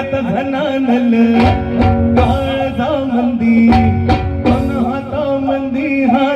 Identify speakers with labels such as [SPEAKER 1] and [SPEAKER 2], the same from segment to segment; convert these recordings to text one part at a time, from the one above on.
[SPEAKER 1] आता धनानल काळजा मंदी पण हाता मंदी हा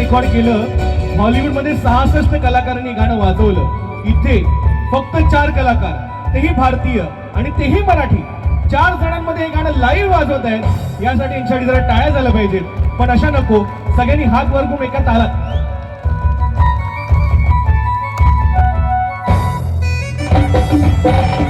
[SPEAKER 1] रेकॉर्ड केलं हॉलिवूडमध्ये सहासष्ट कलाकारांनी गाणं वाजवलं. इथे फक्त चार कलाकार तेही भारतीय आणि तेही मराठी. चार जणांमध्ये हे गाणं लाईव्ह वाजवत आहेत. यासाठी यांच्यासाठी जरा टाळ्या झाल्या पाहिजेत. पण अशा नको सगळ्यांनी हात वर करून एका तालात. Thank you.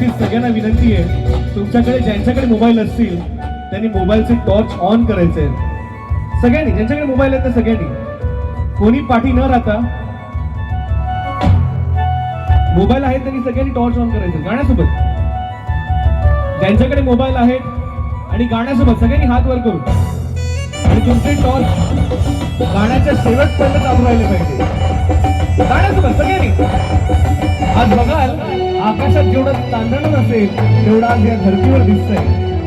[SPEAKER 1] उपस्थित सगळ्यांना विनंती आहे तुमच्याकडे ज्यांच्याकडे मोबाईल असतील त्यांनी मोबाईलचे टॉर्च ऑन करायचे आहेत. सगळ्यांनी ज्यांच्याकडे मोबाईल आहेत त्या सगळ्यांनी. कोणी पाठी न राहता मोबाईल आहेत त्यांनी सगळ्यांनी टॉर्च ऑन करायचे गाण्यासोबत. ज्यांच्याकडे मोबाईल आहेत आणि गाण्यासोबत सगळ्यांनी हात वर करू आणि तुमचे टॉर्च गाण्याच्या शेवटपर्यंत चालू राहिले पाहिजे. गाण्यासोबत सगळ्यांनी आज बघाल आकाशात जेवढं तांदळ नसेल तेवढा आज या धर्तीवर दिसतंय.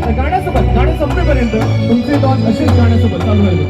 [SPEAKER 1] तर गाण्यासोबत गाणं संपेपर्यंत तुमचे दोन असेच गाण्यासोबत चालू राहिले.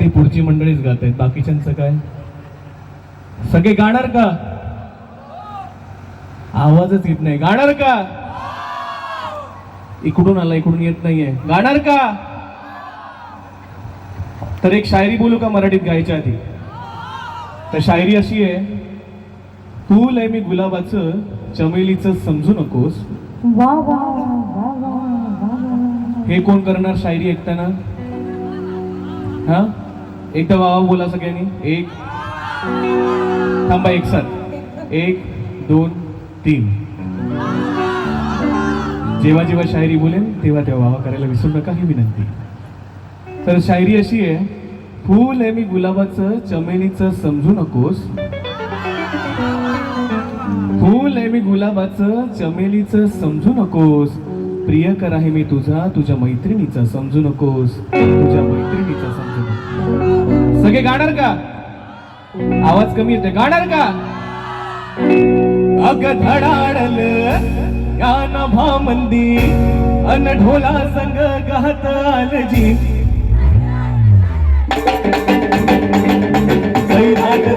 [SPEAKER 1] ती पुढची मंडळीच गात. आहेत बाकीच्यांचं काय? सगळे गाणार का? आवाजच येत नाही. गाणार का? इकडून आला इकडून येत नाहीये. गाणार का? तर एक शायरी बोलू का मराठीत गायच्या आधी? तर शायरी अशी आहे फूल आहे मी गुलाबाचं चमेलीचं समजू नकोस.
[SPEAKER 2] वा वा.
[SPEAKER 1] हे कोण करणार शायरी ऐकताना? हा? एकदा वावा बोला सगळ्यांनी. एक. थांबा एक साथ एक दोन तीन. जेव्हा जेव्हा शायरी बोलेन तेव्हा तेव्हा वावा करायला विसरू नका ही विनंती. तर शायरी अशी आहे फूल आहे मी गुलाबाचं चमेलीचं समजू नकोस. फूल आहे मी गुलाबाचं चमेलीचं समजू नकोस. प्रियकर आहे मी तुझा तुझ्या मैत्रिणीचा समजू नकोस. तुझ्या मैत्रिणीचा समजू नकोस. सगळे गाणार का? आवाज कमी येतोय. गाणार का? अग धडाडल या नभा मंदी अन ढोला संग गात आलजी. सैराट